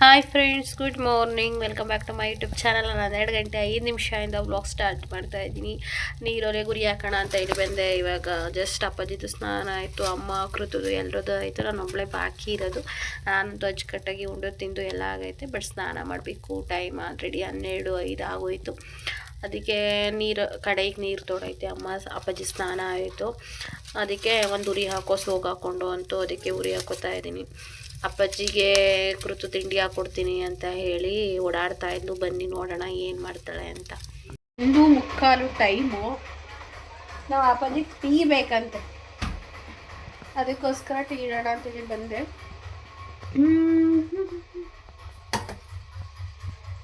Hi friends good morning welcome back to my YouTube channel ನಾನು ಹನ್ನೆರಡು ಗಂಟೆ ಐದು ನಿಮಿಷದಿಂದ ವ್ಲಾಗ್ ಸ್ಟಾರ್ಟ್ ಮಾಡ್ತಾ ಇದ್ದೀನಿ. ನೀರೊಲೆ ಗುರಿ ಹಾಕೋಣ ಅಂತ ಹೇಳಿ ಬಂದೆ. ಇವಾಗ ಜಸ್ಟ್ ಅಪ್ಪಾಜಿದು ಸ್ನಾನ ಆಯಿತು, ಅಮ್ಮ ಕೃತದು ಎಲ್ಲರದ್ದು ಆಯಿತು. ನಾನು ಒಬ್ಬಳೇ ಬಾಕಿ ಇರೋದು. ನಾನಂತೂ ಕಟ್ಟಾಗಿ ಉಂಡು ತಿಂದು ಎಲ್ಲ ಆಗೈತೆ ಬಟ್ ಸ್ನಾನ ಮಾಡಬೇಕು. ಟೈಮ್ ಆಲ್ರೆಡಿ ಹನ್ನೆರಡು ಐದು ಆಗೋಯಿತು. ಅದಕ್ಕೆ ನೀರು, ಕಡೆಗೆ ನೀರು ತೊಡೈತೆ ಅಮ್ಮ. ಅಪ್ಪಾಜಿ ಸ್ನಾನ ಆಯಿತು. ಅದಕ್ಕೆ ಒಂದು ಉರಿ ಹಾಕೋ ಸೋಗ್ ಹಾಕ್ಕೊಂಡು ಅಂತೂ ಅದಕ್ಕೆ ಉರಿ ಹಾಕೋತಾ ಇದ್ದೀನಿ. ಅಪ್ಪಾಜಿಗೆ ಕೃತು ತಿಂಡಿ ಹಾಕೊಡ್ತೀನಿ ಅಂತ ಹೇಳಿ ಓಡಾಡ್ತಾ ಇದ್ದು ಬನ್ನಿ ನೋಡೋಣ ಏನು ಮಾಡ್ತಾಳೆ ಅಂತ. ಒಂದು ಮುಕ್ಕಾಲು ಟೈಮು ನಾವು ಅಪ್ಪಾಜಿಗೆ ಟೀ ಬೇಕಂತೆ. ಅದಕ್ಕೋಸ್ಕರ ಟೀ ಇಡೋಣ ಅಂತೇಳಿ ಬಂದೆ.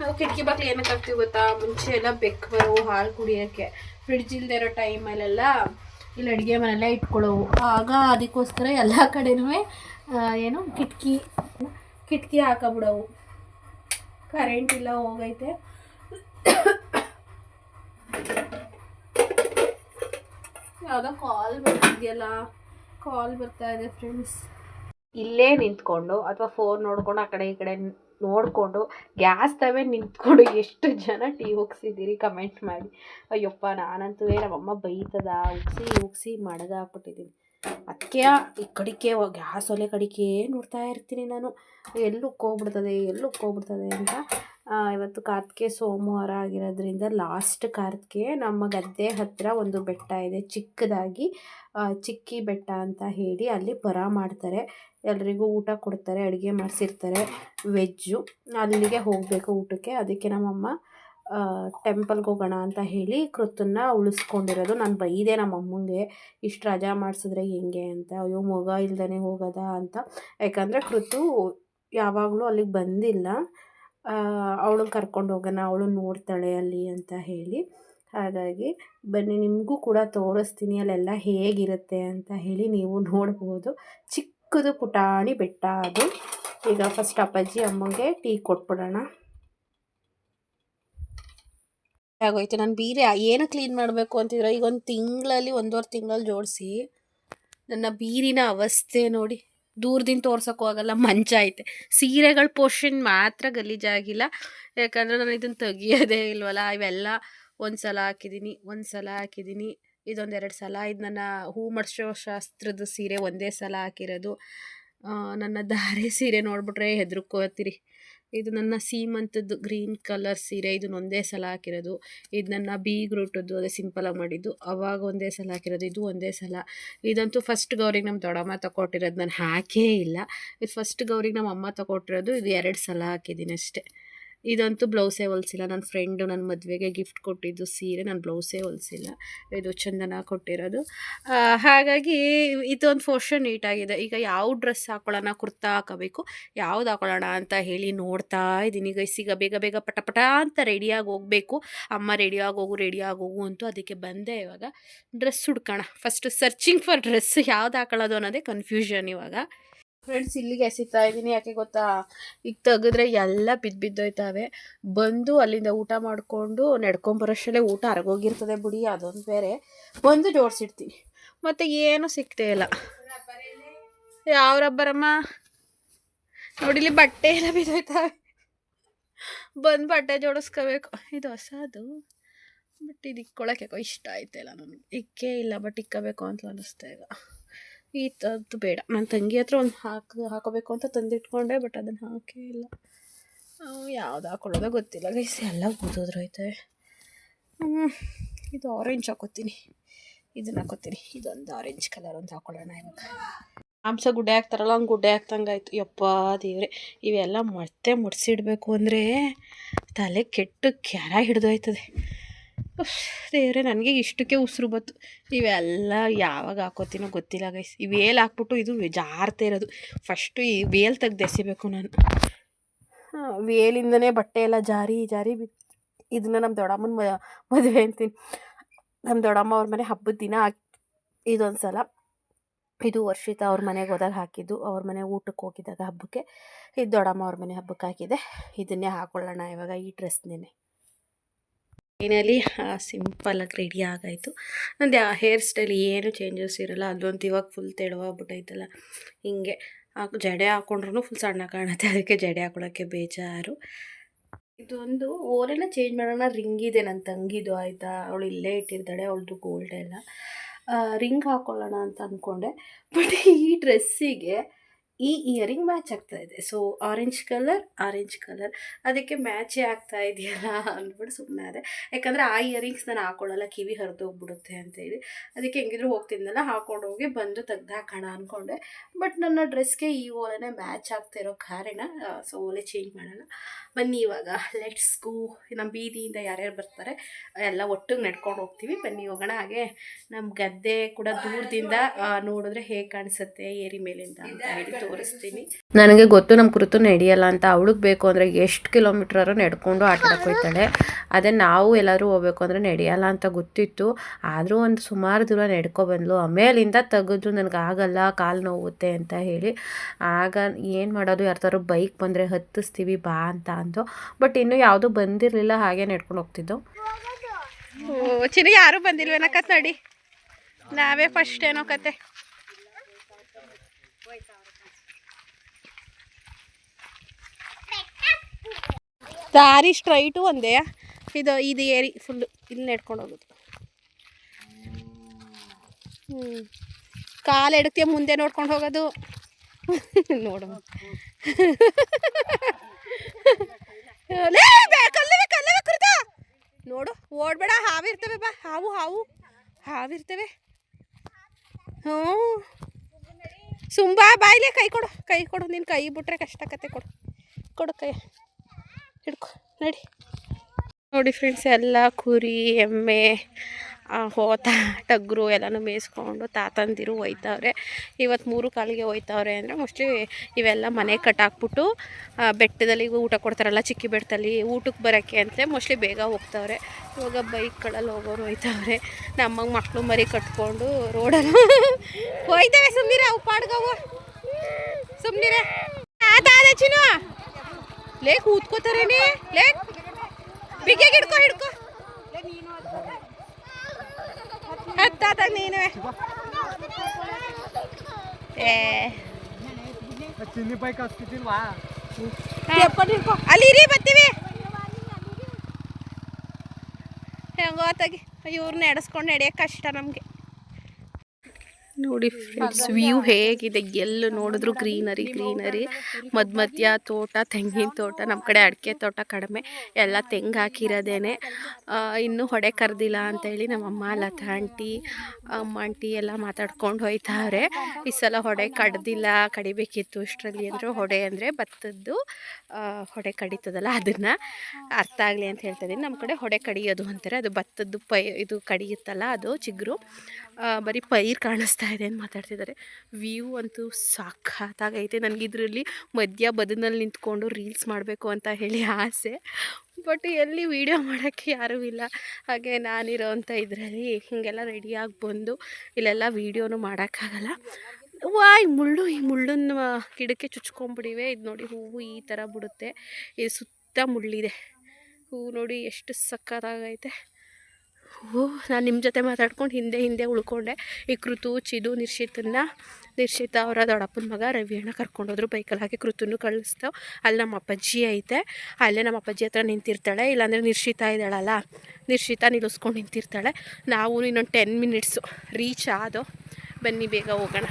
ನಾವು ಕಿಟಕಿ ಬಾಗ್ಲು ಏನಕ್ಕೆ ಹಾಕ್ತೀವಿ ಗೊತ್ತಾ? ಮುಂಚೆ ಎಲ್ಲ ಬೆಕ್ಕು ಬರೋ ಹಾಲು ಕುಡಿಯೋಕ್ಕೆ. ಫ್ರಿಡ್ಜ್ ಇಲ್ಲದೆ ಇರೋ ಟೈಮಲ್ಲೆಲ್ಲ ಇಲ್ಲಿ ಅಡುಗೆ ಮನೆಲ್ಲೇ ಇಟ್ಕೊಳ್ಳೋವು. ಆಗ ಅದಕ್ಕೋಸ್ಕರ ಎಲ್ಲ ಕಡೆನೂ ಏನು? ಕಿಟಕಿ. ಕಿಟಕಿ ಹಾಕಬಿಡವು. ಕರೆಂಟ್ ಇಲ್ಲ, ಹೋಗೈತೆ. ಯಾವುದೋ ಕಾಲ್ ಬರ್ತಿದೆಯಲ್ಲ. ಕಾಲ್ ಬರ್ತಾ ಇದೆ ಫ್ರೆಂಡ್ಸ್ ಇಲ್ಲೇ ನಿಂತ್ಕೊಂಡು ಅಥವಾ ಫೋನ್ ನೋಡ್ಕೊಂಡು ಆ ಕಡೆ ಈ ಕಡೆ ನೋಡಿಕೊಂಡು ಗ್ಯಾಸ್ ತವೆ ನಿಂತ್ಕೊಂಡು ಎಷ್ಟು ಜನ ಟೀ ಉಗ್ಸಿದ್ದೀರಿ ಕಮೆಂಟ್ ಮಾಡಿ. ಅಯ್ಯಪ್ಪ, ನಾನಂತೂ ನಮ್ಮಮ್ಮ ಬೈತದ. ಉಗ್ಸಿ ಉಗ್ಸಿ ಮಡಗ ಹಾಕ್ಬಿಟ್ಟಿದ್ದೀನಿ ಅದಕ್ಕೆ ಈ ಕಡಿಕೆ ಗ್ಯಾಸ್ ಒಲೆ ಕಡಿಕೆ ನೋಡ್ತಾ ಇರ್ತೀನಿ ನಾನು. ಎಲ್ಲೂ ಕೋಗ್ಬಿಡ್ತದೆ ಎಲ್ಲೂ ಅಂತ. ಇವತ್ತು ಕಾರ್ತಿಕೆ ಸೋಮವಾರ ಆಗಿರೋದ್ರಿಂದ ಲಾಸ್ಟ್ ಕಾರ್ತಿಕೆ ನಮ್ಮ ಗದ್ದೆ ಹತ್ತಿರ ಒಂದು ಬೆಟ್ಟ ಇದೆ, ಚಿಕ್ಕದಾಗಿ ಚಿಕ್ಕಿ ಬೆಟ್ಟ ಅಂತ ಹೇಳಿ ಅಲ್ಲಿ ಪರ ಮಾಡ್ತಾರೆ. ಎಲ್ರಿಗೂ ಊಟ ಕೊಡ್ತಾರೆ, ಅಡುಗೆ ಮಾಡಿಸಿರ್ತಾರೆ ವೆಜ್ಜು ಅಲ್ಲಿಗೆ ಹೋಗಬೇಕು ಊಟಕ್ಕೆ. ಅದಕ್ಕೆ ನಮ್ಮಮ್ಮ ಟೆಂಪಲ್ಗೆ ಹೋಗೋಣ ಅಂತ ಹೇಳಿ ಕೃತನ್ನ ಉಳಿಸ್ಕೊಂಡಿರೋದು. ನಾನು ಬೈದೆ ನಮ್ಮ ಅಮ್ಮಂಗೆ, ಇಷ್ಟು ರಜಾ ಮಾಡಿಸಿದ್ರೆ ಹೆಂಗೆ ಅಂತ. ಅಯ್ಯೋ, ಮಗ ಇಲ್ದೇ ಹೋಗೋದ ಅಂತ. ಯಾಕಂದರೆ ಕೃತು ಯಾವಾಗಲೂ ಅಲ್ಲಿಗೆ ಬಂದಿಲ್ಲ. ಅವಳು ಕರ್ಕೊಂಡು ಹೋಗೋಣ ಅವಳು ನೋಡ್ತಾಳೆ ಅಲ್ಲಿ ಅಂತ ಹೇಳಿ. ಹಾಗಾಗಿ ಬನ್ನಿ, ನಿಮಗೂ ಕೂಡ ತೋರಿಸ್ತೀನಿ ಅಲ್ಲೆಲ್ಲ ಹೇಗಿರುತ್ತೆ ಅಂತ ಹೇಳಿ ನೀವು ನೋಡ್ಬೋದು. ಚಿಕ್ಕದು ಪುಟಾಣಿ ಬೆಟ್ಟ ಅದು. ಈಗ ಫಸ್ಟ್ ಅಪ್ಪಾಜಿ ಅಮ್ಮಂಗೆ ಟೀ ಕೊಟ್ಬಿಡೋಣ. ಆಗೋಯ್ತು. ನಾನು ಬೀರೆ ಏನು ಕ್ಲೀನ್ ಮಾಡಬೇಕು ಅಂತಿದ್ರೆ ಈಗ ಒಂದು ತಿಂಗಳಲ್ಲಿ, ಒಂದೂವರೆ ತಿಂಗಳಲ್ಲಿ ಜೋಡಿಸಿ ನನ್ನ ಬೀರಿನ ಅವಸ್ಥೆ ನೋಡಿ. ದೂರದಿಂದ ತೋರ್ಸೋಕ್ಕೂ ಆಗಲ್ಲ, ಮಂಚ ಐತೆ. ಸೀರೆಗಳ ಪೋರ್ಷನ್ ಮಾತ್ರ ಗಲೀಜಾಗಿಲ್ಲ ಯಾಕಂದರೆ ನಾನು ಇದನ್ನು ತೆಗಿಯೋದೇ ಇಲ್ವಲ್ಲ, ಇವೆಲ್ಲ ಒಂದು ಸಲ ಹಾಕಿದ್ದೀನಿ ಒಂದು ಸಲ ಹಾಕಿದ್ದೀನಿ ಇದೊಂದು ಎರಡು ಸಲ. ಇದು ನನ್ನ ಹೂ ಮಡಿಸೋ ಶಾಸ್ತ್ರದ ಸೀರೆ ಒಂದೇ ಸಲ ಹಾಕಿರೋದು. ನನ್ನ ದಾರಿ ಸೀರೆ ನೋಡಿಬಿಟ್ರೆ ಹೆದರ್ಕೋತೀರಿ ಇದು ನನ್ನ ಸೀಮಂತದ್ದು ಗ್ರೀನ್ ಕಲರ್ ಸೀರೆ ಇದನ್ನ ಒಂದೇ ಸಲ ಹಾಕಿರೋದು. ಇದು ನನ್ನ ಬೀಗ್ರೂಟದ್ದು ಅದೇ ಸಿಂಪಲಾಗಿ ಮಾಡಿದ್ದು. ಅವಾಗ ಒಂದೇ ಸಲ ಹಾಕಿರೋದು, ಇದು ಒಂದೇ ಸಲ. ಇದಂತೂ ಫಸ್ಟ್ ಗೌರಿಗೆ ನಮ್ಮ ದೊಡ್ಡಮ್ಮ ತಗೊಟ್ಟಿರೋದು ನಾನು ಹಾಕೇ ಇಲ್ಲ. ಇದು ಫಸ್ಟ್ ಗೌರಿಗೆ ನಮ್ಮ ಅಮ್ಮ ತಗೊಟ್ಟಿರೋದು ಇದು ಎರಡು ಸಲ ಹಾಕಿದ್ದೀನಿ ಅಷ್ಟೇ. ಇದಂತೂ ಬ್ಲೌಸೇ ಹೊಲಿಸಿಲ್ಲ. ನನ್ನ ಫ್ರೆಂಡು ನನ್ನ ಮದುವೆಗೆ ಗಿಫ್ಟ್ ಕೊಟ್ಟಿದ್ದು ಸೀರೆ, ನಾನು ಬ್ಲೌಸೇ ಹೊಲಿಸಿಲ್ಲ. ಇದು ಚಂದನ ಕೊಟ್ಟಿರೋದು. ಹಾಗಾಗಿ ಇದೊಂದು ಪೋರ್ಷನ್ ನೀಟಾಗಿದೆ. ಈಗ ಯಾವ ಡ್ರೆಸ್ ಹಾಕೊಳ್ಳೋಣ? ಕುರ್ತಾ ಹಾಕೋಬೇಕು. ಯಾವ್ದು ಹಾಕೊಳ್ಳೋಣ ಅಂತ ಹೇಳಿ ನೋಡ್ತಾ ಇದ್ದೀನಿ. ಈಗ ಈಗ ಬೇಗ ಬೇಗ ಪಟ ಪಟ ಅಂತ ರೆಡಿಯಾಗಿ ಹೋಗಬೇಕು. ಅಮ್ಮ ರೆಡಿಯಾಗಿ ಹೋಗು ರೆಡಿಯಾಗಿ ಹೋಗು ಅಂತೂ ಅದಕ್ಕೆ ಬಂದೆ ಇವಾಗ. ಡ್ರೆಸ್ ಹುಡ್ಕೋಣ. ಫಸ್ಟ್ ಸರ್ಚಿಂಗ್ ಫಾರ್ ಡ್ರೆಸ್ ಯಾವ್ದು ಹಾಕೊಳ್ಳೋದು ಅನ್ನೋದೇ ಕನ್ಫ್ಯೂಷನ್ ಇವಾಗ. ಫ್ರೆಂಡ್ಸ್ ಇಲ್ಲಿಗೆ ಎಸಿತಾ ಇದ್ದೀನಿ. ಯಾಕೆ ಗೊತ್ತಾ? ಈಗ ತೆಗೆದ್ರೆ ಎಲ್ಲ ಬಿದ್ದು ಬಿದ್ದೋಯ್ತಾವೆ. ಬಂದು ಅಲ್ಲಿಂದ ಊಟ ಮಾಡಿಕೊಂಡು ನಡ್ಕೊಂಬರೋಷ್ಟಲ್ಲೇ ಊಟ ಅರಗೋಗಿರ್ತದೆ ಬಿಡಿ, ಅದೊಂದು ಬೇರೆ. ಬಂದು ಜೋಡಿಸಿಡ್ತೀನಿ ಮತ್ತು ಏನೂ ಸಿಗ್ತೇ ಇಲ್ಲ. ಯಾವ ರಬ್ಬರಮ್ಮ? ನೋಡಿಲಿ ಬಟ್ಟೆ ಎಲ್ಲ ಬಿದ್ದೋಯ್ತವೆ. ಬಂದು ಬಟ್ಟೆ ಜೋಡಿಸ್ಕೋಬೇಕು. ಇದು ಹೊಸದು. ಬಟ್ ಇದು ಇಕ್ಕೊಳಕ್ಕೆ ಇಷ್ಟ ಆಯ್ತಿಲ್ಲ ನನಗೆ. ಇಕ್ಕೇ ಇಲ್ಲ, ಬಟ್ ಇಕ್ಕಬೇಕು ಅಂತ ಅನ್ನಿಸ್ತಾ ಈಗ ಈ ಥರದ್ದು ಬೇಡ. ನನ್ನ ತಂಗಿ ಹತ್ರ ಒಂದು ಹಾಕಿ, ಹಾಕೋಬೇಕು ಅಂತ ತಂದಿಟ್ಕೊಂಡೆ ಬಟ್ ಅದನ್ನು ಹಾಕೇ ಇಲ್ಲ. ಯಾವ್ದು ಹಾಕೊಳ್ಳೋದೋ ಗೊತ್ತಿಲ್ಲ ಗೈಸ್ ಎಲ್ಲ ಹೋಯ್ತವೆ ಇದು ಆರೆಂಜ್ ಹಾಕೋತೀನಿ. ಇದನ್ನ ಹಾಕೋತೀನಿ. ಇದೊಂದು ಆರೆಂಜ್ ಕಲರ್ ಒಂದು ಹಾಕೊಳ್ಳೋಣ ಇವಾಗ. ಮಾಂಸ ಗುಡ್ಡೆ ಹಾಕ್ತಾರಲ್ಲ, ಹಂಗೆ ಗುಡ್ಡೆ ಹಾಕ್ತಂಗೆ ಆಯಿತು. ಯಪ್ಪ, ದೇವ್ರೆ. ಇವೆಲ್ಲ ಮತ್ತೆ ಮುಡಿಸಿಡ್ಬೇಕು ಅಂದರೆ ತಲೆ ಕೆಟ್ಟು ಕ್ಯಾರ ಹಿಡ್ದೋಯ್ತದೆ. ದೇವ್ರೆ ನನಗೆ ಇಷ್ಟಕ್ಕೆ ಉಸಿರು ಬತ್ತು. ಇವೆಲ್ಲ ಯಾವಾಗ ಹಾಕೋತೀನೋ ಗೊತ್ತಿಲ್ಲ ಗೈಸ್ ಈ ವೇಲ್ ಹಾಕ್ಬಿಟ್ಟು ಇದು ಜಾರ್ತಾ ಇರೋದು. ಫಸ್ಟು ಈ ವೇಲ್ ತೆಗ್ದು ಎಸಿಬೇಕು ನಾನು. ವೇಲಿಂದನೇ ಬಟ್ಟೆ ಎಲ್ಲ ಜಾರಿ ಜಾರಿ ಬಿತ್ತು ಇದನ್ನ ನಮ್ಮ ದೊಡ್ಡಮ್ಮನ ಮದುವೆ ಅಂತೀನಿ. ನಮ್ಮ ದೊಡ್ಡಮ್ಮ ಅವ್ರ ಮನೆ ಹಬ್ಬದ ದಿನ ಹಾಕಿ ಇದೊಂದು ಸಲ ಇದು ವರ್ಷಿತ ಅವ್ರ ಮನೆಗೆ ಹೋದಾಗ ಹಾಕಿದ್ದು. ಅವ್ರ ಮನೆ ಊಟಕ್ಕೆ ಹೋಗಿದ್ದಾಗ ಹಬ್ಬಕ್ಕೆ, ಇದು ದೊಡ್ಡಮ್ಮ ಅವ್ರ ಮನೆ ಹಬ್ಬಕ್ಕೆ ಹಾಕಿದೆ. ಇದನ್ನೇ ಹಾಕೊಳ್ಳೋಣ ಇವಾಗ ಈ ಡ್ರೆಸ್ನೇ ಫೈನಲಿ ಸಿಂಪಲಾಗಿ ರೆಡಿ ಆಗಾಯಿತು. ನಂದು ಹೇರ್ ಸ್ಟೈಲ್ ಏನು ಚೇಂಜಸ್ ಇರೋಲ್ಲ. ಅಲ್ಲೊಂದು ಇವಾಗ ಫುಲ್ ತೆಳುವಾಗ್ಬಿಟ್ಟೈತಲ್ಲ ಹಿಂಗೆ ಹಾಕಿ, ಜಡೆ ಹಾಕೊಂಡ್ರು ಫುಲ್ ಸಣ್ಣ ಕಾಣುತ್ತೆ. ಅದಕ್ಕೆ ಜಡೆ ಹಾಕೊಳ್ಳೋಕ್ಕೆ ಬೇಜಾರು. ಇದೊಂದು ಓರೆಲ್ಲ ಚೇಂಜ್ ಮಾಡೋಣ. ರಿಂಗ್ ಇದೆ ನನ್ನ ತಂಗಿದು, ಆಯಿತಾ? ಅವಳು ಇಲ್ಲೇ ಇಟ್ಟಿರ್ತಾಳೆ. ಅವಳದು ಗೋಲ್ಡ್ ಎಲ್ಲ. ರಿಂಗ್ ಹಾಕೊಳ್ಳೋಣ ಅಂತ ಅಂದ್ಕೊಂಡೆ ಬಟ್ ಈ ಡ್ರೆಸ್ಸಿಗೆ ಈ ಇಯರಿಂಗ್ ಮ್ಯಾಚ್ ಆಗ್ತಾ ಇದೆ. So orange colour orange colour ಅದಕ್ಕೆ ಮ್ಯಾಚೇ ಆಗ್ತಾ ಇದೆಯಲ್ಲ ಅಂದ್ಬಿಟ್ಟು ಸುಮ್ಮನೆ ಅದೇ. ಯಾಕಂದರೆ ಆ ಇಯರಿಂಗ್ಸ್ ನಾನು ಹಾಕೊಳ್ಳಲ್ಲ ಕಿವಿ ಹರಿದೋಗ್ಬಿಡುತ್ತೆ ಅಂತೇಳಿ ಅದಕ್ಕೆ ಹೆಂಗಿದ್ರು ಹೋಗ್ತಿದ್ನಲ್ಲ ಹಾಕೊಂಡು ಹೋಗಿ ಬಂದು ತೆಗ್ದು ಹಾಕೋಣ ಅಂದ್ಕೊಂಡೆ ಬಟ್ ನನ್ನ ಡ್ರೆಸ್ಗೆ ಈ ಓಲೆನೇ ಮ್ಯಾಚ್ ಆಗ್ತಾ ಇರೋ ಕಾರಣ ಸೊ ಓಲೆ ಚೇಂಜ್ ಮಾಡೋಣ ಬನ್ನಿ ಇವಾಗ ಲೆಟ್ಸ್ ಗೋ ನಮ್ಮ ಬೀದಿಯಿಂದ ಯಾರ್ಯಾರು ಬರ್ತಾರೆ ಎಲ್ಲ ಒಟ್ಟಿಗೆ ನಡ್ಕೊಂಡು ಹೋಗ್ತೀವಿ. ಬನ್ನಿ ಹೋಗೋಣ. ಹಾಗೆ ನಮ್ಮ ಗದ್ದೆ ಕೂಡ ದೂರದಿಂದ ನೋಡಿದ್ರೆ ಹೇಗೆ ಕಾಣಿಸುತ್ತೆ ಏರಿ ಮೇಲಿಂದ ಅಂತ ಹೇಳಿ ನನಗೆ ಗೊತ್ತು ನಮ್ಮ ಕುರಿತು ನಡೆಯಲ್ಲ ಅಂತ. ಅವಳಿಗೆ ಬೇಕು ಅಂದರೆ ಎಷ್ಟು ಕಿಲೋಮೀಟ್ರಾರು ನಡ್ಕೊಂಡು ಆಟ ಆಡಕ್ಕೆ ಹೋಗ್ತಾಳೆ ಅದೇ ನಾವು ಎಲ್ಲರೂ ಹೋಗ್ಬೇಕು ಅಂದರೆ ನಡೆಯಲ್ಲ ಅಂತ ಗೊತ್ತಿತ್ತು. ಆದರೂ ಒಂದು ಸುಮಾರು ದೂರ ನಡ್ಕೊ ಬಂದ್ಲು. ಆಮೇಲಿಂದ ತೆಗೆದು ನನಗೆ ಆಗಲ್ಲ, ಕಾಲು ನೋವುತ್ತೆ ಅಂತ ಹೇಳಿ. ಆಗ ಏನು ಮಾಡೋದು? ಯಾರ್ದಾರು ಬೈಕ್ ಬಂದರೆ ಹತ್ತಿಸ್ತೀವಿ ಬಾ ಅಂತ ಅಂದು ಬಟ್ ಇನ್ನೂ ಯಾವುದೂ ಬಂದಿರಲಿಲ್ಲ, ಹಾಗೆ ನಡ್ಕೊಂಡು ಹೋಗ್ತಿದ್ದು ಓ, ಚಿನ್ನ ಯಾರು ಬಂದಿಲ್ವೇನಕ್ಕ ನೋಡಿ. ನಾವೇ ಫಸ್ಟ್ ಏನೋ ಕತೆ ದಾರಿ ಸ್ಟ್ರೈಟು ಒಂದೇ. ಇದು ಇದು ಏರಿ ಫುಲ್ಲು ಇಲ್ಲಿ ನೆಡ್ಕೊಂಡು ಹೋಗೋದು. ಹ್ಞೂ ಕಾಲು ಎಡಕ್ಕೆ ಮುಂದೆ ನೋಡ್ಕೊಂಡು ಹೋಗೋದು. ನೋಡು. ನೋಡು, ಓಡ್ಬೇಡ ಹಾವಿರ್ತವೆ ಬಾ. ಹಾವು ಹಾವು. ಹಾವಿರ್ತವೆ ಹ್ಞೂ. ಸುಂಬಾ, ಬಾಯ್ಲೆ, ಕೈ ಕೊಡು. ಕೈ ಕೊಡು, ನೀನು ಕೈ ಬಿಟ್ರೆ ಕಷ್ಟ ಕತೆ ಕೊಡು. ಕೊಡು ಕೈ. ಹಿಡ್ಕೊ, ನಡಿ. ನೋಡಿ ಫ್ರೆಂಡ್ಸ್ ಎಲ್ಲ ಕುರಿ, ಎಮ್ಮೆ ಹೋತ, ಟಗ್ರು ಎಲ್ಲನೂ ಮೇಯಿಸ್ಕೊಂಡು ತಾತಂದಿರು ಒಯ್ತವ್ರೆ. ಇವತ್ತು ಮೂರು ಕಾಲಿಗೆ ಒಯ್ತವ್ರೆ ಅಂದರೆ ಮೋಸ್ಟ್ಲಿ ಇವೆಲ್ಲ ಮನೆ ಕಟ್ಟಾಕ್ಬಿಟ್ಟು ಬೆಟ್ಟದಲ್ಲಿ ಊಟ ಕೊಡ್ತಾರಲ್ಲ ಚಿಕ್ಕಿ ಬೆಟ್ಟದಲ್ಲಿ ಊಟಕ್ಕೆ ಬರೋಕ್ಕೆ ಅಂತ ಮೋಸ್ಟ್ಲಿ ಬೇಗ ಹೋಗ್ತವ್ರೆ. ಇವಾಗ ಬೈಕ್ಗಳಲ್ಲಿ ಹೋಗೋರು ಒಯ್ತವ್ರೆ. ನಮ್ಮಂಗೆ ಮಕ್ಕಳು ಮರಿ ಕಟ್ಕೊಂಡು ರೋಡಲ್ಲಿ ಹೋಯ್ತವೆ ಸುಮ್ಮನಿರ ಅವು ಪಾಡ್ಗವು ಸುಮ್ಮನಿರ ಆತ ಚಿನ್ನು ಲೇ ಕೂತ್ಕೋತಾರೇನೆ ಲೇ ಬಿಗ್ಗೆ ಹಿಡ್ಕೊ ಹಿಡ್ಕೊ ಹತ್ತಾತ ನೀನು ಏ ಚಿನ್ನಿ ಬೈಕ್ ಹಚ್ತಿದ್ದಿಲ್ವಾ ಹಿಡ್ಕೊ ಅಲ್ಲಿ ಇರಿ ಬರ್ತೀವಿ ಹೆಂಗೋ ಆತಾಗಿ ಇವ್ರನ್ನ ನಡೆಸ್ಕೊಂಡು ನಡೆಯೋಕೆ ಕಷ್ಟ ನಮಗೆ ನೋಡಿ ಫ್ರೆಂಡ್ಸ್ ವ್ಯೂ ಹೇಗಿದೆ ಎಲ್ಲ ನೋಡಿದ್ರು ಗ್ರೀನರಿ ಗ್ರೀನರಿ ಮಧ್ಯ ಮಧ್ಯ ತೋಟ ತೆಂಗಿನ ತೋಟ ನಮ್ಮ ಕಡೆ ಅಡಿಕೆ ತೋಟ ಕಡಿಮೆ. ಎಲ್ಲ ತೆಂಗು ಹಾಕಿರೋದೇನೆ. ಇನ್ನೂ ಹೊಡೆ ಕರೆದಿಲ್ಲ ಅಂತೇಳಿ ನಮ್ಮಮ್ಮ ಲತಾ ಆಂಟಿ ಅಮ್ಮ ಆಂಟಿ ಎಲ್ಲ ಮಾತಾಡ್ಕೊಂಡು ಹೋಯ್ತಾವ್ರೆ ಈ ಸಲ ಹೊಡೆ ಕಡ್ದಿಲ್ಲ ಕಡಿಬೇಕಿತ್ತು ಇಷ್ಟರಲ್ಲಿ ಅಂದರೆ ಹೊಡೆ ಅಂದರೆ ಭತ್ತದ್ದು ಆ, ಹೊಡೆ ಕಡಿತದಲ್ಲ ಅದನ್ನು. ಅರ್ಥ ಆಗಲಿ ಅಂತ ಹೇಳ್ತಾ ಇದ್ದೀನಿ. ನಮ್ಮ ಕಡೆ ಹೊಡೆ ಕಡಿಯೋದು ಅಂತಾರೆ. ಅದು ಭತ್ತದ್ದು ಪೈ ಇದು ಕಡಿಯುತ್ತಲ್ಲ ಅದು ಚಿಗುರು. ಬರೀ ಪೈರ್ ಕಾಣಿಸ್ತಾ ಇದೆ ಅಂತ ಮಾತಾಡ್ತಿದ್ದಾರೆ. ವ್ಯೂ ಅಂತೂ ಸಾಕಾಗೈತೆ ಇದರಲ್ಲಿ ಮಧ್ಯ ಬದನಲ್ಲಿ ನಿಂತ್ಕೊಂಡು ರೀಲ್ಸ್ ಮಾಡಬೇಕು ಅಂತ ಹೇಳಿ ಆಸೆ. ಬಟ್ ಎಲ್ಲಿ ವೀಡಿಯೋ ಮಾಡೋಕ್ಕೆ ಯಾರೂ ಇಲ್ಲ. ಹಾಗೆ ನಾನಿರೋವಂಥ ಇದರಲ್ಲಿ ಹೀಗೆಲ್ಲ ರೆಡಿಯಾಗಿ ಬಂದು ಇಲ್ಲೆಲ್ಲ ವೀಡಿಯೋನು ಮಾಡೋಕ್ಕಾಗಲ್ಲ. ವಾ ಈ ಮುಳ್ಳು. ಈ ಮುಳ್ಳನ್ನು ಗಿಡಕ್ಕೆ ಚುಚ್ಕೊಂಡ್ಬಿಡಿವೆ ಇದು ನೋಡಿ ಹೂವು ಈ ಥರ ಬಿಡುತ್ತೆ. ಇದು ಸುತ್ತ ಮುಳ್ಳಿದೆ. ಹೂವು ನೋಡಿ ಎಷ್ಟು ಸಕ್ಕತ್ತಾಗೈತೆ ಓ ನಾನು ನಿಮ್ಮ ಜೊತೆ ಮಾತಾಡ್ಕೊಂಡು ಹಿಂದೆ ಹಿಂದೆ ಉಳ್ಕೊಂಡೆ ಈ ಕೃತು ಚಿದು ನಿರ್ಷಿತನ್ನ ನಿರ್ಷಿತ ಅವರ ದೊಡ್ಡಪ್ಪನ ಮಗ ರವಿಯಣ್ಣ ಕರ್ಕೊಂಡೋದ್ರು ಬೈಕಲ್ಲಿ ಹಾಕಿ ಕೃತುನು ಕಳಿಸ್ತಾವೆ ಅಲ್ಲಿ ನಮ್ಮ ಅಪ್ಪಾಜಿ ಐತೆ ಅಲ್ಲೇ ನಮ್ಮ ಅಪ್ಪಾಜಿ ಹತ್ರ ನಿಂತಿರ್ತಾಳೆ ಇಲ್ಲಾಂದರೆ ನಿರ್ಷಿತ ಇದ್ದಾಳಲ್ಲ ನಿರ್ಷಿತ ನಿಲ್ಲಿಸ್ಕೊಂಡು ನಿಂತಿರ್ತಾಳೆ ನಾವು ಇನ್ನೊಂದು ಟೆನ್ ಮಿನಿಟ್ಸು ರೀಚ್ ಆದೋ ಬನ್ನಿ ಬೇಗ ಹೋಗೋಣ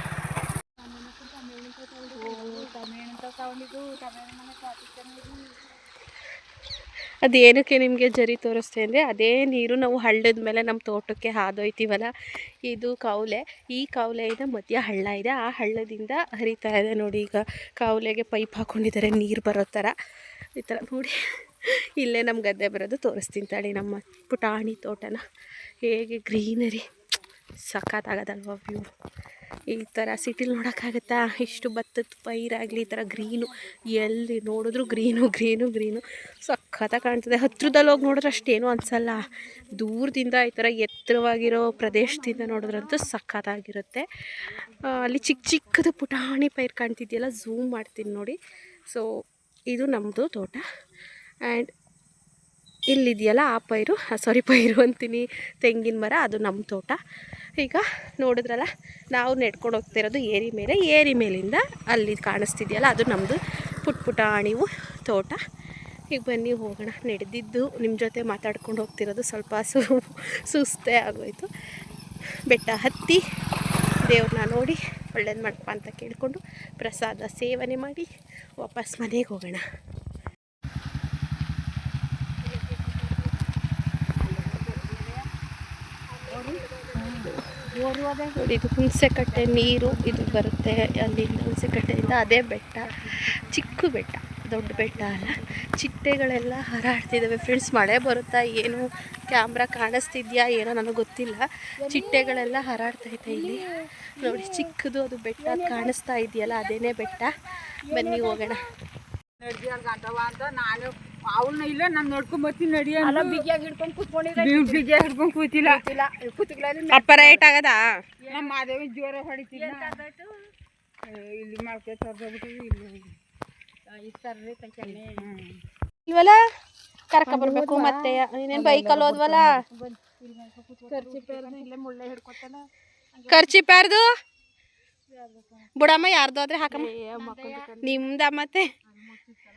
ಅದೇನಕ್ಕೆ ನಿಮಗೆ ಜರಿ ತೋರಿಸ್ತೆ ಅಂದರೆ ಅದೇ ನೀರು ನಾವು ಹಳ್ಳದ ಮೇಲೆ ನಮ್ಮ ತೋಟಕ್ಕೆ ಹಾದೊಯ್ತೀವಲ್ಲ, ಇದು ಕಾವಲೆ ಈ ಕಾವಲೆಯಿಂದ ಮಧ್ಯ ಹಳ್ಳ ಇದೆ. ಆ ಹಳ್ಳದಿಂದ ಹರಿತಾ ಇದೆ ನೋಡಿ ಈಗ. ಕಾವಲೆಗೆ ಪೈಪ್ ಹಾಕ್ಕೊಂಡಿದ್ದಾರೆ ನೀರು ಬರೋ ಥರ ಈ ಥರ ನೋಡಿ. ಇಲ್ಲೇ ನಮ್ಮ ಗದ್ದೆ ಬರೋದು. ತೋರಿಸ್ತೀನಿ ತಾಳಿ ನಮ್ಮ ಪುಟಾಣಿ ತೋಟನ. ಹೇಗೆ ಗ್ರೀನರಿ ಸಖತ್ತಾಗದಲ್ವ ವ್ಯೂ ಈ ಥರ ಸಿಟಿಲಿ ನೋಡೋಕ್ಕಾಗತ್ತಾ ಇಷ್ಟು ಭತ್ತದ ಪೈರಾಗಲಿ ಈ ಥರ ಗ್ರೀನು ಎಲ್ಲಿ ನೋಡಿದ್ರು ಗ್ರೀನು ಗ್ರೀನು ಗ್ರೀನು ಸಖತ್ತಾಗಿ ಕಾಣ್ತದೆ. ಹತ್ರದಲ್ಲಿ ಹೋಗಿ ನೋಡಿದ್ರೆ ಅಷ್ಟೇನು ಅನಿಸಲ್ಲ. ದೂರದಿಂದ ಈ ಥರ ಎತ್ತರವಾಗಿರೋ ಪ್ರದೇಶದಿಂದ ನೋಡಿದ್ರಂತೂ ಸಖತ್ತಾಗಿರುತ್ತೆ ಅಲ್ಲಿ ಚಿಕ್ಕ ಚಿಕ್ಕದು ಪುಟಾಣಿ ಪೈರು ಕಾಣ್ತಿದೆಯಲ್ಲ ಝೂಮ್ ಮಾಡ್ತೀನಿ ನೋಡಿ. ಸೊ ಇದು ನಮ್ಮದು ತೋಟ. ಆ್ಯಂಡ್ ಇಲ್ಲಿದೆಯಲ್ಲ, ಆ ಪೈರು? ಸಾರಿ ಪೈರು ಅಂತೀನಿ. ತೆಂಗಿನ ಮರ, ಅದು ನಮ್ಮ ತೋಟ. ಈಗ ನೋಡಿದ್ರಲ್ಲ, ನಾವು ನೆಡ್ಕೊಂಡು ಹೋಗ್ತಿರೋದು ಏರಿ ಮೇಲೆ. ಏರಿ ಮೇಲಿಂದ ಅಲ್ಲಿ ಕಾಣಿಸ್ತಿದೆಯಲ್ಲ, ಅದು ನಮ್ಮದು ಪುಟ್ ಪುಟಾಣಿವು ತೋಟ. ಈಗ ಬನ್ನಿ, ಹೋಗೋಣ. ನಡೆದಿದ್ದು ನಿಮ್ಮ ಜೊತೆ ಮಾತಾಡ್ಕೊಂಡು ಹೋಗ್ತಿರೋದು ಸ್ವಲ್ಪ ಸು, ಸುಸ್ತೇ ಆಗೋಯ್ತು. ಬೆಟ್ಟ ಹತ್ತಿ ದೇವ್ರನ್ನ ನೋಡಿ, ಒಳ್ಳೇದು ಮಾಡಪ್ಪ ಅಂತ ಕೇಳಿಕೊಂಡು ಪ್ರಸಾದ ಸೇವನೆ ಮಾಡಿ ವಾಪಸ್ ಮನೆಗೆ ಹೋಗೋಣ. ನೋಡಿ. ಇದು ಹುಣಸೆಕಟ್ಟೆ ನೀರು ಇದು ಬರುತ್ತೆ ಅಲ್ಲಿಂದ ಹುಣಸೆಕಟ್ಟೆಯಿಂದ ಅದೇ ಬೆಟ್ಟ ಚಿಕ್ಕ ಬೆಟ್ಟ ದೊಡ್ಡ ಬೆಟ್ಟ ಅಲ್ಲ. ಚಿಟ್ಟೆಗಳೆಲ್ಲ ಹಾರಾಡ್ತಿದ್ದಾವೆ ಫ್ರೆಂಡ್ಸ್ ಮಳೆ ಬರುತ್ತಾ ಏನು? ಕ್ಯಾಮ್ರಾ ಕಾಣಿಸ್ತಿದ್ಯಾ ಏನೋ ನನಗೆ ಗೊತ್ತಿಲ್ಲ. ಚಿಟ್ಟೆಗಳೆಲ್ಲ ಹಾರಾಡ್ತೈತೆ ಇಲ್ಲಿ. ನೋಡಿ ಚಿಕ್ಕದು ಅದು ಬೆಟ್ಟ ಕಾಣಿಸ್ತಾ ಇದೆಯಲ್ಲ ಅದೇನೇ ಬೆಟ್ಟ? ಬನ್ನಿ ಹೋಗೋಣ. ನಡ್ದಿ ಅಲ್ಲಿ ಗಂಟವ ಅಂತ ನಾನು ಅವಳನ್ನ ಇಲ್ಲ ನಾನು ನೋಡ್ಕೊಂಡ್ ಬರ್ತೀನಿ ನಡಿ ಅಲ್ಲ ಬಿಗಿಯಾಗಿ ಹಿಡ್ಕೊಂಡು ಕೂತ್ಕೊಂಡಿದ್ರೆ ಬಿಗಿ ಹಿಡ್ಕೊಂಡ್ ಕೂತಿಲ್ಲ. ಅಪ್ಪ ರೈಟ್ ಆಗದಾ? ನಮ್ಮ ಮಾದೇವಿ ಜೋರ ಹೊಡಿತಿಲ್ಲ ಇಲ್ಲಿ ಮಾಡ್ಕೆ ಇಲ್ಲಿ ಇಲ್ವಲ್ಲ? ಕರ್ಕ ಬರ್ಬೇಕು ಮತ್ತೆ. ಇನ್ನೇನು ಬೈಕಲ್ಲಿ ಹೋದ್ವಲ್ಲ? ಖರ್ಚು ಇಲ್ಲೇ ಮುಳ್ಳೆ ಹಿಡ್ಕೊತಾನ. ಖರ್ಚಿ ಪ್ಯಾರ್ದು ಬುಡಮ್ಮ ಯಾರ್ದು ಆದ್ರೆ ಹಾಕಮ್ಮ. ನಿಮ್ದ ಮತ್ತೆ.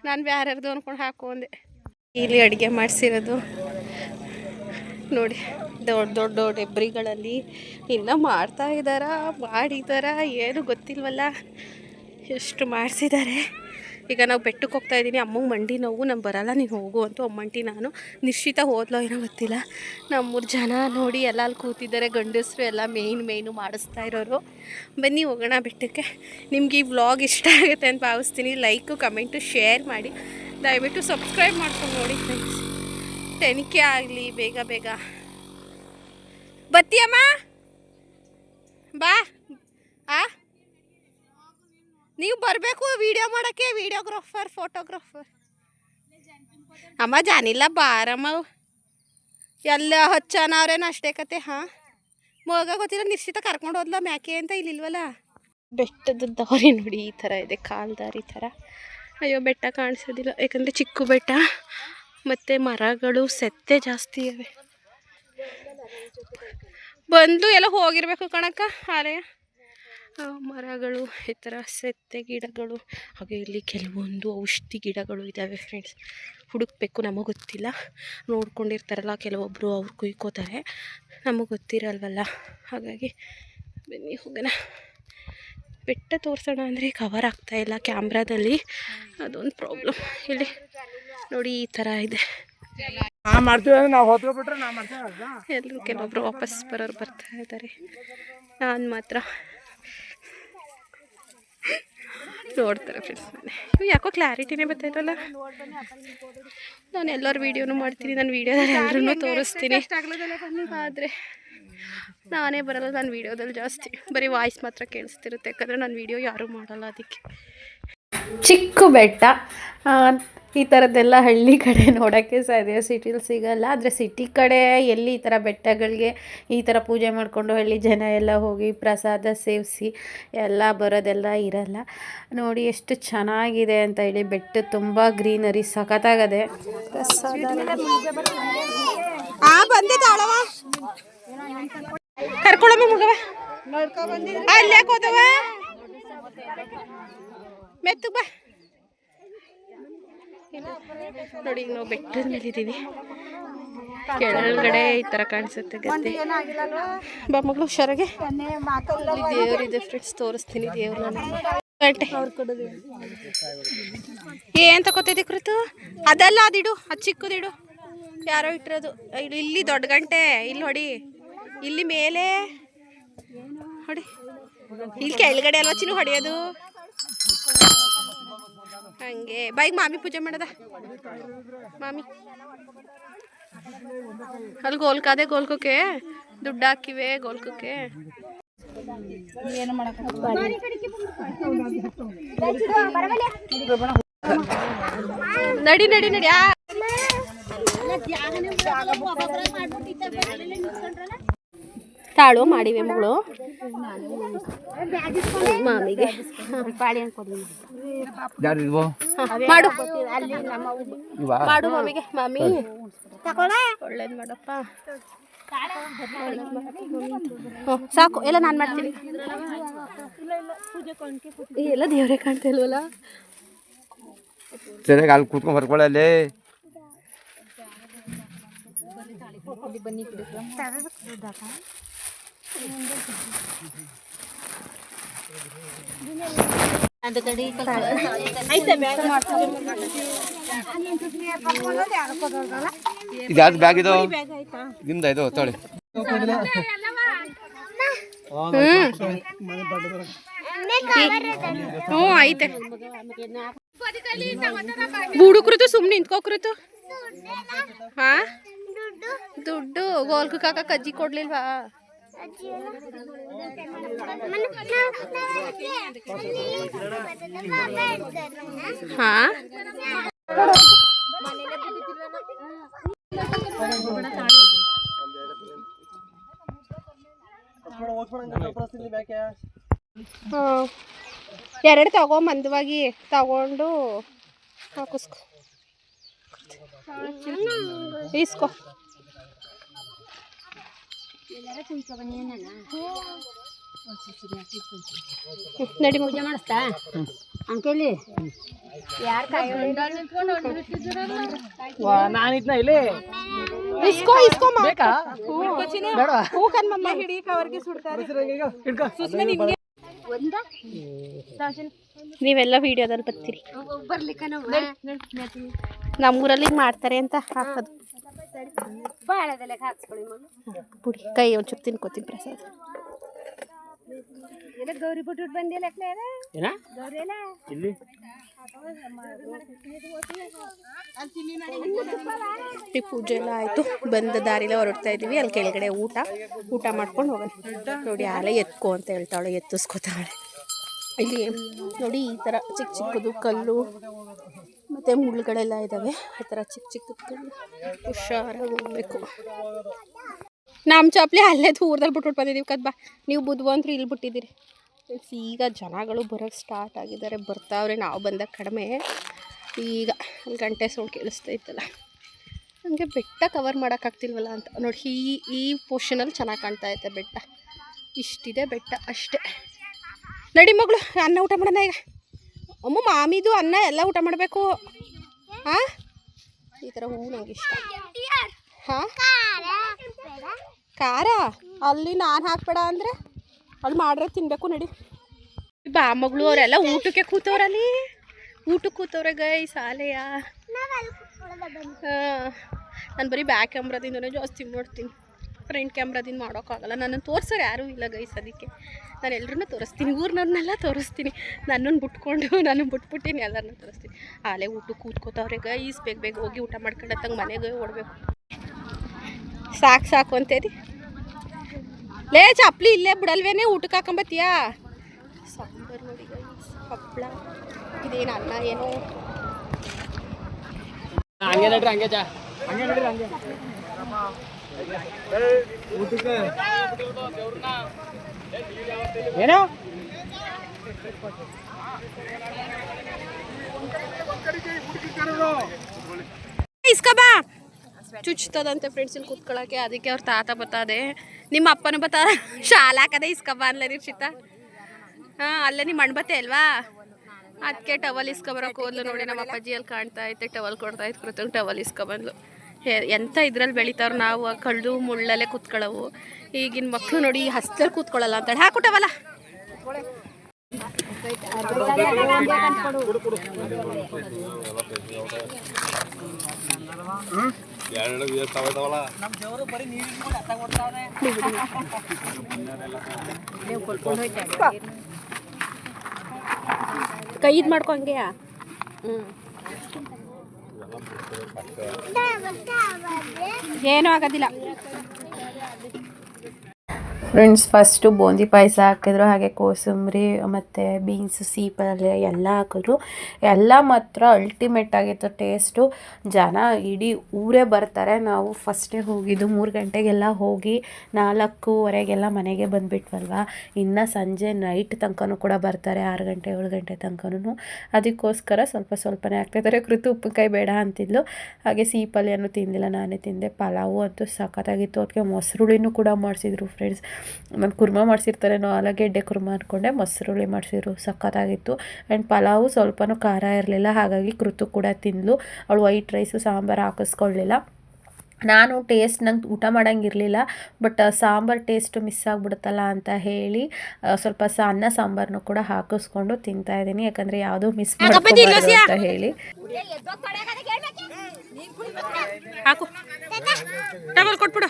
ನಾನು ಬ್ಯಾರ್ಯಾರ್ದು ಅನ್ಕೊಂಡು ಹಾಕು ಅಂದೆ ಇಲ್ಲಿ ಅಡುಗೆ ಮಾಡಿಸಿರೋದು. ನೋಡಿ ದೊಡ್ಡ ದೊಡ್ಡ ಡೆಬ್ರಿಗಳಲ್ಲಿ ಇನ್ನೂ ಮಾಡ್ತಾ ಇದ್ದಾರಾ ಮಾಡಿದಾರ, ಏನು ಗೊತ್ತಿಲ್ವಲ್ಲ. ಎಷ್ಟು ಮಾಡಿಸಿದ್ದಾರೆ ಈಗ ನಾವು ಬೆಟ್ಟಕ್ಕೆ ಹೋಗ್ತಾ ಇದ್ದೀನಿ ಅಮ್ಮಂಗೆ ಮಂಡಿ ನೋವು ನಾನು ಬರಲ್ಲ, ನೀನು ಹೋಗು ಅಂತ ಅಮ್ಮಂಟಿ ನಾನು. ನಿಶ್ಚಿತ ಹೋದ್ಲೋ ಏನೋ ಗೊತ್ತಿಲ್ಲ. ನಮ್ಮೂರು ಜನ ನೋಡಿ ಎಲ್ಲ ಅಲ್ಲಿ ಕೂತಿದ್ದಾರೆ, ಗಂಡಸರು ಎಲ್ಲ ಮೇಯ್ನ್ ಮೇಯ್ನು ಮಾಡಿಸ್ತಾ ಇರೋರು. ಬನ್ನಿ ಹೋಗೋಣ ಬೆಟ್ಟಕ್ಕೆ. ನಿಮ್ಗೆ ಈ ವ್ಲಾಗ್ ಇಷ್ಟ ಆಗುತ್ತೆ ಅಂತ ಭಾವಿಸ್ತೀನಿ. ಲೈಕು ಕಮೆಂಟು ಶೇರ್ ಮಾಡಿ. ದಯವಿಟ್ಟು ಸಬ್ಸ್ಕ್ರೈಬ್ ಮಾಡ್ಕೊಂಡು ನೋಡಿ ಫ್ರೆಂಡ್ಸ್ ತೆನಿಕೆ ಆಗಲಿ, ಬೇಗ ಬೇಗ. ಬತ್ತಿಯಮ್ಮ? ಬಾ. ಆ? ನೀವು ಬರಬೇಕು ವಿಡಿಯೋ ಮಾಡೋಕ್ಕೆ ವಿಡಿಯೋಗ್ರಾಫರ್ ಫೋಟೋಗ್ರಾಫರ್ ಅಮ್ಮ ಜಾನಿಲ್ಲ ಬಾರಮ್ಮ ಎಲ್ಲ ಹಚ್ಚನವ್ರೇನು ಅಷ್ಟೇ ಕತೆ, ಹಾಂ? ಮಗ ಗೊತ್ತಿಲ್ಲ, ನಿಶ್ಚಿತ ಕರ್ಕೊಂಡು ಹೋದ್ಲ, ಮ್ಯಾಕೆ ಅಂತ ಇಲ್ಲಿಲ್ವಲ್ಲ? ಬೆಟ್ಟದ ದಾರಿ ನೋಡಿ, ಈ ಥರ ಇದೆ, ಕಾಲ್ ದಾರಿ ಥರ. ಅಯ್ಯೋ, ಬೆಟ್ಟ ಕಾಣಿಸೋದಿಲ್ಲ, ಯಾಕಂದರೆ ಚಿಕ್ಕ ಬೆಟ್ಟ. ಮತ್ತು ಮರಗಳು, ಸೆತ್ತೆ ಜಾಸ್ತಿ ಇವೆ. ಬಂದು ಎಲ್ಲ ಹೋಗಿರ್ಬೇಕು ಕಣಕ್ಕ, ಆಲಯ. ಮರಗಳು ಈ ಥರ ಸೆತ್ತೆ ಗಿಡಗಳು ಹಾಗೆ ಇಲ್ಲಿ ಕೆಲವೊಂದು ಔಷಧಿ ಗಿಡಗಳು ಇದ್ದಾವೆ ಫ್ರೆಂಡ್ಸ್ ಹುಡುಕ್ಬೇಕು ನಮಗೆ ಗೊತ್ತಿಲ್ಲ. ನೋಡ್ಕೊಂಡಿರ್ತಾರಲ್ಲ ಕೆಲವೊಬ್ಬರು ಅವ್ರು ಕುಯ್ಕೋತಾರೆ. ನಮಗೆ ಗೊತ್ತಿರಲ್ವಲ್ಲ. ಹಾಗಾಗಿ ಬನ್ನಿ ಹೋಗೋಣ. ಬೆಟ್ಟ ತೋರಿಸೋಣ ಅಂದರೆ ಕವರ್ ಆಗ್ತಾ ಇಲ್ಲ ಕ್ಯಾಮ್ರಾದಲ್ಲಿ. ಅದೊಂದು ಪ್ರಾಬ್ಲಮ್ ಇಲ್ಲಿ ನೋಡಿ ಈ ಥರ ಇದೆ. ಎಲ್ಲರೂ ಕೆಲವೊಬ್ರು ವಾಪಸ್ ಬರೋರು ಬರ್ತಾ ಇದ್ದಾರೆ ನಾನು ಮಾತ್ರ. ನೋಡ್ತಾರೆ ಫ್ರೆಂಡ್ಸ್ ಇವು ಯಾಕೋ ಕ್ಲಾರಿಟಿನೇ ಬರ್ತಾಯಿರಲ್ಲ ನಾನು ಎಲ್ಲರ ವೀಡಿಯೋನು ಮಾಡ್ತೀನಿ ನಾನು ವೀಡಿಯೋದಲ್ಲಿ ಎಲ್ಲರೂ ತೋರಿಸ್ತೀನಿ. ಆದರೆ ನಾನೇ ಬರಲ್ಲ ನಾನು ವೀಡಿಯೋದಲ್ಲಿ ಜಾಸ್ತಿ. ಬರೀ ವಾಯ್ಸ್ ಮಾತ್ರ ಕೇಳಿಸ್ತಿರುತ್ತೆ ಯಾಕಂದರೆ ನಾನು ವೀಡಿಯೋ ಯಾರೂ ಮಾಡಲ್ಲ ಅದಕ್ಕೆ. ಚಿಕ್ಕ ಬೆಟ್ಟ. ಈ ಥರದ್ದೆಲ್ಲ ಹಳ್ಳಿ ಕಡೆ ನೋಡೋಕ್ಕೆ ಸಾಧ್ಯ. ಸಿಟಿಲಿ ಸಿಗಲ್ಲ. ಆದರೆ ಸಿಟಿ ಕಡೆ ಎಲ್ಲಿ ಈ ಥರ ಬೆಟ್ಟಗಳಿಗೆ ಈ ಥರ ಪೂಜೆ ಮಾಡಿಕೊಂಡು ಹಳ್ಳಿ ಜನ ಎಲ್ಲ ಹೋಗಿ ಪ್ರಸಾದ ಸೇವಿಸಿ ಎಲ್ಲ ಬರೋದೆಲ್ಲ ಇರಲ್ಲ. ನೋಡಿ ಎಷ್ಟು ಚೆನ್ನಾಗಿದೆ ಅಂತ ಹೇಳಿ ಬೆಟ್ಟ ತುಂಬ ಗ್ರೀನರಿ ಸಖತ್ತಾಗದೆ. ಮೆತ್ತು ಬಾ. ನೋಡಿ ಈಗ ನಾವು ಬೆಟ್ಟದ ಮೇಲೆ ಇದ್ದೀವಿ. ಕೆಳಗಡೆ ಈ ಥರ ಕಾಣಿಸುತ್ತೆ ಗದ್ದೆ. ಬಾ ಮಗಳು ಹುಷಾರಾಗೆ. ದೇವರಿದೆ ಫ್ರೆಂಡ್ಸ್ ತೋರಿಸ್ತೀನಿ ದೇವ್ರ ಗಂಟೆ ಏನ್ ತಗೋತಿದ್ದಿ ಕೃತು? ಅದೆಲ್ಲ ಅದಿಡು ಅದು ಚಿಕ್ಕದಿಡು ಯಾರೋ ಇಟ್ಟಿರೋದು. ಇಲ್ಲಿ ಇಲ್ಲಿ ದೊಡ್ಡ ಗಂಟೆ ಇಲ್ಲಿ ಹೊಡಿ. ಇಲ್ಲಿ ಮೇಲೆ. ಹೊಡಿ. ಇಲ್ಲಿ ಕೆಳಗಡೆ ಅಲ್ವಾ ಚಿನ್ನು ಹೊಡೆಯೋದು? ಹಂಗೆ. ಬೈಕ್ ಮಾಮಿ ಪೂಜೆ ಮಾಡದ? ಮಾಮಿ. ಅಲ್ಲಿ ಗೋಲ್ಕಾದೆ ಗೋಲ್ಕೋಕೆ ದುಡ್ಡು ಹಾಕಿವೆ ಗೋಲ್ಕೋಕೆ ಏನು ನಡಿ ನಡಿ. ನಡಿ ತಾಳು ಮಾಡಿವೆ ಮಗಳು. ಮಾಮಿಗೆ. ಮಾಡು. ಮಾಡು ಮಾಮಿಗೆ. ಮಾಮಿ. ಒಳ್ಳೇದು ಮಾಡಪ್ಪ. ಸಾಕು ಎಲ್ಲ ನಾನು ಮಾಡ್ತೀನಿ. ಈ ಎಲ್ಲ ದೇವರೇ ಕಾಣ್ತಾ ಇಲ್ವಲ್ಲ? ಸರಿಯಾಗಿ ಅಲ್ಲಿ ಕೂತ್ಕೊಂಡ್ ಬರ್ಕೊಳ್ಳಲ್ಲಿ ಯಾವ್ದು ಬ್ಯಾಗ್ ಇದು? ನಿಮ್ದ ಇದು, ತೊಳಿ. ಹ್ಞೂ ಐತೆ. ಬುಡುಕ್ರಿತು ಸುಮ್ಮನೆ ನಿಂತ್ಕೋಕ್ರತು. ಹಾ? ದುಡ್ಡು. ಗೋಲ್ಕು ಕಾಕ ಕಜ್ಜಿ ಕೊಡ್ಲಿಲ್ವಾ? ಎರಡು ತಗೋ ಮಂದವಾಗಿ ತಗೊಂಡು ಹಾಕಿಸ್ಕೊ. ಇಸ್ಕೊ. ನಡಿ ಪೂಜೆ ಮಾಡಿಸ್ತಾ? ಅಂಕೇಲಿ? ಇಸ್ಕೋ ಇಸ್ಕೋ ಬೇಕಾ? ಹೂ ಕಣ್ಮಮ್ಮ ಕವರ್ಗೆ ಸುಡ್ತಾರೆ. ನೀವೆಲ್ಲ ವಿಡಿಯೋದಲ್ಲಿ ಬರ್ತೀರಿ. ನಮ್ಮೂರಲ್ಲಿ ಹಿಂಗ್ ಮಾಡ್ತಾರೆ ಅಂತ ಹಾಕೋದು. ಪುಡಿ. ಕೈ ಒಂಚೂರು ತಿನ್ಕೋತೀನಿ ಪ್ರಸಾದ. ಗೌರಿ ಬಿಟ್ಬಿಟ್ಟು ಬಂದಿಲ್ಲ ಈ ಪೂಜೆ ಎಲ್ಲ ಆಯಿತು. ಬಂದ ದಾರಿಲೇ ಹೊರಡ್ತಾ ಇದೀವಿ ಅಲ್ಲಿ ಕೆಳಗಡೆ ಊಟ. ಊಟ ಮಾಡ್ಕೊಂಡು ಹೋಗೋಣ. ನೋಡಿ ಆಲೆ ಎತ್ಕೋ ಅಂತ ಹೇಳ್ತಾಳೆ ಎತ್ತಿಸ್ಕೋತಾಳೆ. ಇಲ್ಲಿ ನೋಡಿ ಈ ಥರ ಚಿಕ್ಕ ಚಿಕ್ಕದು ಕಲ್ಲು. ಮತ್ತು ಮುಳ್ಳುಗಳೆಲ್ಲ ಇದ್ದಾವೆ ಆ ಥರ ಚಿಕ್ಕ ಚಿಕ್ಕ ಹುಷಾರಾಗಿ ಹೋಗ್ಬೇಕು. ನಮ್ಮ ಚಾಪ್ಲಿ ಅಲ್ಲೇ ದೂರದಲ್ಲಿ ಬಿಟ್ಬಿಟ್ಟು ಬಂದಿದ್ದೀವಿ ಕದ್ ಬಾ. ನೀವು ಬುದ್ಧವಂತರು ಇಲ್ಲಿ ಬಿಟ್ಟಿದ್ದೀರಿ. ಈಗ ಜನಗಳು ಬರೋಕ್ಕೆ ಸ್ಟಾರ್ಟ್ ಆಗಿದ್ದಾರೆ. ಬರ್ತಾವ್ರೆ. ನಾವು ಬಂದಾಗ ಕಡಿಮೆ. ಈಗ ಅಲ್ಲಿ ಗಂಟೆ ಸೌಂಡ್ ಕೇಳಿಸ್ತಾ ಇತ್ತಲ್ಲ. ನನಗೆ ಬೆಟ್ಟ ಕವರ್ ಮಾಡೋಕ್ಕಾಗ್ತಿಲ್ವಲ್ಲ ಅಂತ. ನೋಡಿ, ಈ ಈ ಪೋರ್ಷನಲ್ಲಿ ಚೆನ್ನಾಗಿ ಕಾಣ್ತಾ ಐತೆ ಬೆಟ್ಟ. ಇಷ್ಟಿದೆ ಬೆಟ್ಟ ಅಷ್ಟೇ. ನಡಿ ಮಗಳು, ಅನ್ನ ಊಟ ಮಾಡೋಣ ಈಗ. ಅಮ್ಮ, ಮಾಮಿದು ಅನ್ನ ಎಲ್ಲ ಊಟ ಮಾಡಬೇಕು. ಹಾಂ? ಈ ಥರ ಹೂವು ನಂಗೆ ಇಷ್ಟ. ಹಾಂ? ಖಾರ? ಅಲ್ಲಿ ನಾನು ಹಾಕ್ಬೇಡ ಅಂದರೆ ಅಲ್ಲಿ ಮಾಡ್ರೆ ತಿನ್ನಬೇಕು ನಡಿ. ಬಾ ಮಗಳು ಅವರೆಲ್ಲ ಊಟಕ್ಕೆ ಕೂತವ್ರಲ್ಲಿ. ಊಟಕ್ಕೆ ಕೂತವ್ರೆ ಗೈ ಸಾಲೆಯ ನಾನು ಬರೀ ಬ್ಯಾಕ್ ಕ್ಯಾಮ್ರಾದಿಂದನೇ ಜಾಸ್ತಿ ಮಾಡ್ತೀನಿ ಫ್ರಂಟ್ ಕ್ಯಾಮ್ರಾದಿಂದ ಮಾಡೋಕ್ಕಾಗಲ್ಲ. ನನ್ನನ್ನು ತೋರಿಸೋರು ಯಾರೂ ಇಲ್ಲ ಗೈಸ್ ಅದಕ್ಕೆ. ನಾನು ಎಲ್ಲರನ್ನೂ ತೋರಿಸ್ತೀನಿ. ಊರ್ನವ್ರನ್ನೆಲ್ಲ ತೋರಿಸ್ತೀನಿ. ನನ್ನನ್ನು ಬಿಟ್ಕೊಂಡು ನಾನು ಬಿಟ್ಬಿಟ್ಟಿನಿ, ಎಲ್ಲರನ್ನೂ ತೋರಿಸ್ತೀನಿ. ಆಲೆ ಊಟಕ್ಕೆ ಕೂತ್ಕೋತವ್ರೆ ಗೈಸ್. ಬೇಗ ಬೇಗ ಹೋಗಿ ಊಟ ಮಾಡ್ಕೊಂಡತ್ತಂಗೆ ಮನೆಗೆ ಓಡಬೇಕು. ಸಾಕು ಸಾಕು ಅಂತೇರಿ ಲೇ ಚಪ್ಲಿ ಇಲ್ಲೇ ಬಿಡಲ್ವೇನೆ ಊಟಕ್ಕೆ ಹಾಕೊಂಬತ್ತೀಯಾ? ಸಾಂಬಾರು ನೋಡಿ ಗೈಸ್ ಹಪ್ಪಳ ಇದೇನು ಅನ್ನ, ಏನೋ? ಹಂಗೆ ನೋಡ್ರಿ, ಹಂಗೆ ಚಾ. ಹಂಗೆ ನೋಡ್ರಿ, ಹಂಗೆ. ಏನೋ? ಚುಚ್ತದಂತೆ ಫ್ರೆಂಡ್ಸ್ ಇಲ್ಲಿ ಕೂತ್ಕೊಳ್ಳೋಕೆ ಅದಕ್ಕೆ ಅವ್ರ ತಾತ ಬತ್ತದೆ. ನಿಮ್ಮ ಅಪ್ಪನ ಬತ್ತಾರ. ಶಾಲಾ ಹಾಕದೆ ಇಸ್ಕ ಅನ್ಲೇ ಅಲ್ಲ ನಿರ್ಷಿತ ಹಾಂ, ಅಲ್ಲೇ ನಿಮ್ಮ ಅಣ್ಬತ್ತೆ ಅಲ್ವಾ? ಅದಕ್ಕೆ ಟವಲ್ ಇಸ್ಕೊಬರಕ್ಕೆ ಹೋದ್ಲು ನೋಡಿ ನಮ್ಮ ಅಪ್ಪಾಜಿ ಅಲ್ಲಿ ಕಾಣ್ತಾ ಐತೆ, ಟವಲ್ ಕೊಡ್ತಾ ಇತ್ತು ಕೃತಂಗ್ ಟವಲ್ ಇಸ್ಕೊ ಬಂದ್ಲು ಹೇ- ಎಂಥ ಇದ್ರಲ್ಲಿ ಬೆಳಿತಾವ್ರು ನಾವು ಕಳ್ದು ಮುಳ್ಳಲ್ಲೇ ಕೂತ್ಕೊಳ್ಳವು. ಈಗಿನ ಮಕ್ಕಳು ನೋಡಿ ಹಸ್ತಲ್ಲಿ ಕೂತ್ಕೊಳ್ಳಲ್ಲ ಅಂತೇಳಿ. ಹಾಕುಟವಲ್ಲ ಕೈದ್ ಕೈ ಇದು ಮಾಡ್ಕೊ ಹಂಗೆ. ಹ್ಞೂ ಏನೂ ಆಗೋದಿಲ್ಲ. ಫ್ರೆಂಡ್ಸ್ ಫಸ್ಟು ಬೂಂದಿ ಪಾಯಸ ಹಾಕಿದ್ರು, ಹಾಗೆ ಕೋಸಂಬರಿ, ಮತ್ತು ಬೀನ್ಸ್ ಸಿಹಿ ಪಲ್ಯ ಎಲ್ಲ ಹಾಕಿದ್ರು. ಎಲ್ಲ ಮಾತ್ರ ಅಲ್ಟಿಮೇಟ್ ಆಗಿತ್ತು ಟೇಸ್ಟು ಜನ ಇಡೀ ಊರೇ ಬರ್ತಾರೆ. ನಾವು ಫಸ್ಟೇ ಹೋಗಿದ್ದು ಮೂರು ಗಂಟೆಗೆಲ್ಲ ಹೋಗಿ ನಾಲ್ಕೂವರೆಗೆಲ್ಲ ಮನೆಗೆ ಬಂದುಬಿಟ್ವಲ್ವ? ಇನ್ನು ಸಂಜೆ ನೈಟ್ ತನಕನೂ ಕೂಡ ಬರ್ತಾರೆ, ಆರು ಗಂಟೆ, ಏಳು ಗಂಟೆ ತನಕನೂ ಅದಕ್ಕೋಸ್ಕರ ಸ್ವಲ್ಪ ಸ್ವಲ್ಪನೇ ಹಾಕ್ತಾಯಿದ್ದಾರೆ ಕೃತು ಉಪ್ಪಿನಕಾಯಿ ಬೇಡ ಅಂತಿದ್ಲು. ಹಾಗೆ ಸಿಹಿ ಪಲ್ಯನೂ ತಿಂದಿಲ್ಲ, ನಾನೇ ತಿಂದೆ. ಪಲಾವು ಅಂತೂ ಸಖತ್ತಾಗಿತ್ತು. ಅದಕ್ಕೆ ಮೊಸರುಳಿನೂ ಕೂಡ ಮಾಡಿಸಿದ್ರು ಫ್ರೆಂಡ್ಸ್ ನಾನು ಕುರ್ಮಾ ಮಾಡಿಸಿರ್ತಾರೇನೋ ಆಲೂಗೆಡ್ಡೆ ಕುರ್ಮ ಅಂದ್ಕೊಂಡೆ ಮೊಸರುಳ್ಳಿ ಮಾಡಿಸಿದ್ರು ಸಖತ್ತಾಗಿತ್ತು. ಆ್ಯಂಡ್ ಪಲಾವು ಸ್ವಲ್ಪನೂ ಖಾರ ಇರಲಿಲ್ಲ ಹಾಗಾಗಿ ಕೃತು ಕೂಡ ತಿಂದಳು ಅವಳು ವೈಟ್ ರೈಸು ಸಾಂಬಾರು ಹಾಕಿಸ್ಕೊಳ್ಳಿಲ್ಲ ನಾನು ಟೇಸ್ಟ್ ನಂಗೆ ಊಟ ಮಾಡೋಂಗಿರಲಿಲ್ಲ ಬಟ್ ಸಾಂಬಾರು ಟೇಸ್ಟು ಮಿಸ್ ಆಗಿಬಿಡುತ್ತಲ್ಲ ಅಂತ ಹೇಳಿ ಸ್ವಲ್ಪ ಸ ಅನ್ನ ಸಾಂಬಾರನ್ನು ಕೂಡ ಹಾಕಿಸ್ಕೊಂಡು ತಿಂತಾ ಇದ್ದೀನಿ. ಯಾಕಂದರೆ ಯಾವುದೂ ಮಿಸ್ ಮಾಡ್ಕೋಬಾರ್ದು ಅಂತ ಹೇಳಿ. ಹಾಕು. ಟವಲ್ ಕೊಟ್ಬಿಡು.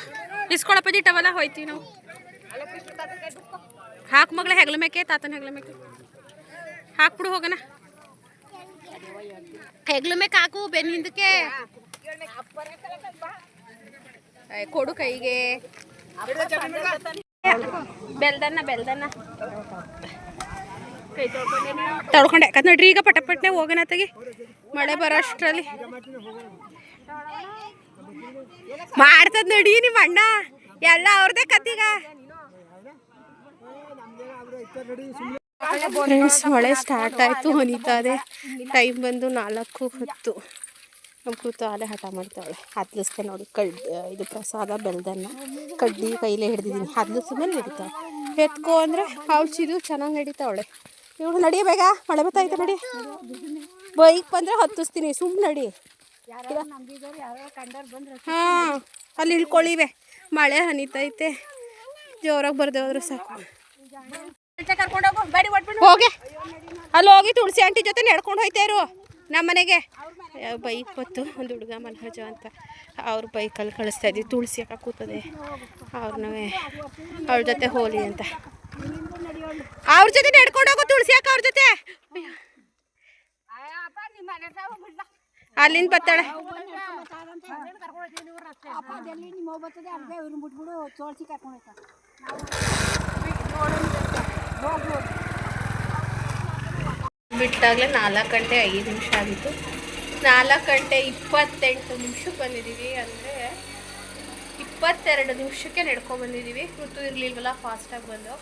ಇಸ್ಕೊಳಪ್ಪಾಜಿ ಟವಲ ಹೋಯ್ತೀವಿ ನಾವು. ಹಾಕು ಮಗಳ ಹೆಗ್ಲ ಮೇಕೆ ತಾತನ ಹೆಗ್ಲ ಮೇಕೆ ಹಾಕ್ಬಿಡು ಹೋಗೋಣ ಹೆಗ್ಲ ಮೇಕೆ ಹಾಕು ಬೆನ್ನ ಹಿಂದಕ್ಕೆ ಏ, ಕೊಡು ಕೈಗೆ ಬೆಲ್ದನ್ನ ಬೆಲ್ದನ್ನ ತಡ್ಕೊಂಡೆ ಯಾಕಂದ್ರೆ ನೋಡ್ರಿ ಈಗ ಪಟ ಪಟ್ನೆ ಹೋಗೋಣ ತೆಗಿ ಮಳೆ ಬರೋ ಅಷ್ಟರಲ್ಲಿ ಮಾಡ್ತದ ನಡಿ ನಿಮ್ಮ ಅಣ್ಣ ಎಲ್ಲ ಅವ್ರದೇ ಕತ್ತೀಗ ಫ್ರೆಂಡ್ಸ್ ಮಳೆ ಸ್ಟಾರ್ಟ್ ಆಯಿತು ಹೊನಿತಾ ಇದೆ ಟೈಮ್ ಬಂದು ನಾಲ್ಕು ಹತ್ತು. ನಮ್ಮ ಕೂತು ಆಲೆ ಹಠ ಮಾಡ್ತಾವಳೆ ಹತ್ಲಿಸ್ತೆ ನೋಡಿ ಕಡ್ ಇದು ಪ್ರಸಾದ ಬೆಲ್ದನ್ನ ಕಡ್ಡಿ ಕೈಲೇ ಹಿಡ್ದಿದ್ದೀನಿ. ಹತ್ಲಿಸ್ ಮೇಲೆ ನಡೀತಾಳೆ. ಎತ್ಕೋ ಅಂದರೆ ಅವಳು ಚೆನ್ನಾಗಿ ನಡೀತಾವಳೆ. ಇವಳು ನಡಿ ಬೇಗ. ಮಳೆ ಬತ್ತಾಯ್ತು ನಡಿ ಬೈಕ್ ಬಂದರೆ ಹತ್ತಿಸ್ತೀನಿ. ಸುಮ್ಮನೆ ನಡಿ. ಹಾಂ ಅಲ್ಲಿ ಇಳ್ಕೊಳ್ಳಿವೆ ಮಳೆ ಹನಿತೈತೆ. ಜೋರಾಗಿ ಬರ್ದೆ ಹೋದ್ರೆ ಸಾಕು. ಹೋಗೆ. ಅಲ್ಲಿ ಹೋಗಿ ತುಳಸಿ ಆಂಟಿ ಜೊತೆ ನಡ್ಕೊಂಡು ಹೋಯ್ತಾರು ನಮ್ಮ ಮನೆಗೆ. ಬೈಕ್ ಹೊತ್ತು ಒಂದು ಹುಡುಗ ಮನೋಜ ಅಂತ. ಅವ್ರ ಬೈಕಲ್ಲಿ ಕಳಿಸ್ತಾ ಇದ್ವಿ. ತುಳಸಿ ಅಕ್ಕ ಕೂತದೆ. ಅವ್ರನ್ನವೇ ಅವ್ರ ಜೊತೆ ಹೋಲಿ ಅಂತ. ಅವ್ರ ಜೊತೆ ನಡ್ಕೊಂಡು ಹೋಗೋ ತುಳಸಿ ಅಕ್ಕ ಅವ್ರ ಜೊತೆ. ಅಲ್ಲಿಂದ ಬರ್ತಾಳೆ. ಬಿಟ್ಟಾಗಲೇ ನಾಲ್ಕು ಗಂಟೆ ಐದು ನಿಮಿಷ ಆಗಿತ್ತು. ನಾಲ್ಕು ಗಂಟೆ ಇಪ್ಪತ್ತೆಂಟು ನಿಮಿಷಕ್ಕೆ ಬಂದಿದ್ದೀವಿ ಅಂದರೆ ಇಪ್ಪತ್ತೆರಡು ನಿಮಿಷಕ್ಕೆ ನಡ್ಕೊಂಬಂದಿದ್ದೀವಿ ಕೃತು ಇರಲಿಲ್ವಲ್ಲ ಫಾಸ್ಟಾಗಿ ಬಂದು.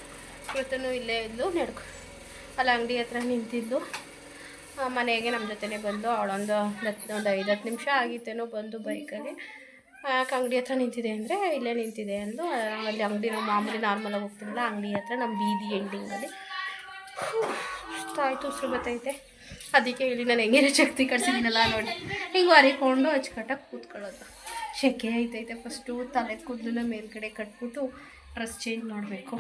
ಕೃತನು ಇಲ್ಲೇ ಇದ್ದು ನಡ್ಕೊ, ಅಲ್ಲಿ ಅಂಗಡಿ ಹತ್ರ ನಿಂತಿದ್ದು ಮನೆಗೆ ನಮ್ಮ ಜೊತೆನೇ ಬಂದು, ಅವಳೊಂದು ಹತ್ತು ಒಂದು ಐದು ಹತ್ತು ನಿಮಿಷ ಆಗಿತ್ತೇನೋ ಬಂದು ಬೈಕಲ್ಲಿ ಯಾಕೆ ಅಂಗಡಿ ಹತ್ರ ನಿಂತಿದೆ ಅಂದರೆ ಇಲ್ಲೇ ನಿಂತಿದೆ ಅಂದು ಅಲ್ಲಿ ಅಂಗಡಿ ನಾವು ಮಾಮೂಲಿ ನಾರ್ಮಲಾಗಿ ಹೋಗ್ತೀವಲ್ಲ, ಅಂಗಡಿ ಹತ್ರ ನಮ್ಮ ಬೀದಿ ಎಂಡಿಂಗಲ್ಲಿ ಆಯಿತು ಉಸಿರು ಬತ್ತೈತೆ ಅದಕ್ಕೆ ಇಲ್ಲಿ ನಾನು ಹೆಂಗೇನೋ ಶಕ್ತಿ ಕಟ್ಸಿದ್ದೀನಲ್ಲ ನೋಡಿ. ಹಿಂಗೆ ಹರಿಕೊಂಡು ಅಚ್ಚುಕಟ್ಟಾಗಿ ಕೂತ್ಕೊಳ್ಳೋದು. ಸೆಕೆ ಐತೈತೆ ಫಸ್ಟು ತಲೆ ಕೂದಲನ್ನ ಮೇಲ್ಗಡೆ ಕಟ್ಬಿಟ್ಟು ಡ್ರೆಸ್ ಚೇಂಜ್ ಮಾಡಬೇಕು.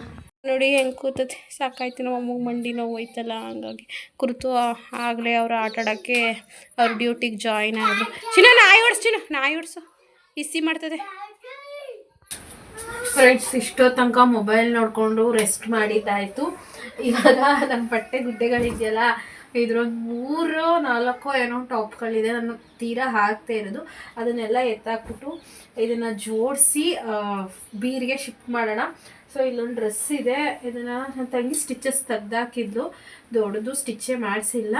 ನೋಡಿ ಹೆಂಗೆ ಕೂತೈತೆ ಸಾಕಾಯ್ತು, ನಮ್ಮ ಅಮ್ಮಗೆ ಮಂಡಿ ನೋವು ಹೋಯ್ತಲ್ಲ ಹಂಗಾಗಿ. ಕುರಿತು ಆಗಲೇ ಅವ್ರು ಆಟಾಡೋಕ್ಕೆ ಅವ್ರ ಡ್ಯೂಟಿಗೆ ಜಾಯಿನ್ ಆದರು. ಚಿನ್ನ, ನಾಯಿ ಓಡಿಸ್, ಚಿನ್ನ, ನಾಯಿ ಓಡಿಸು. ಇಸಿ ಮಾಡ್ತದೆ. ಫ್ರೆಂಡ್ಸ್ ಇಷ್ಟೋ ತನಕ ಮೊಬೈಲ್ ನೋಡಿಕೊಂಡು ರೆಸ್ಟ್ ಮಾಡಿದ್ದಾಯಿತು. ಇವಾಗ ನಮ್ಮ ಬಟ್ಟೆ ಗುಡ್ಡೆಗಳಿದೆಯಲ್ಲ, ಇದ್ರೊಂದು ಮೂರು ನಾಲ್ಕು ಏನೋ ಟಾಪ್ಗಳಿದೆ. ನಾನು ತೀರಾ ಹಾಕ್ತಾ ಇರೋದು. ಅದನ್ನೆಲ್ಲ ಎತ್ತಾಕ್ಬಿಟ್ಟು ಇದನ್ನು ಜೋಡಿಸಿ ಬೀರಿಗೆ ಶಿಫ್ಟ್ ಮಾಡೋಣ. ಸೊ ಇಲ್ಲೊಂದು ಡ್ರೆಸ್ ಇದೆ. ಇದನ್ನು ನನ್ನ ತಂಗಿ ಸ್ಟಿಚಸ್ ತೆಗ್ದಾಕಿದ್ಲು. ದೊಡ್ಡದು ಸ್ಟಿಚ್ಚೇ ಮಾಡಿಸಿಲ್ಲ.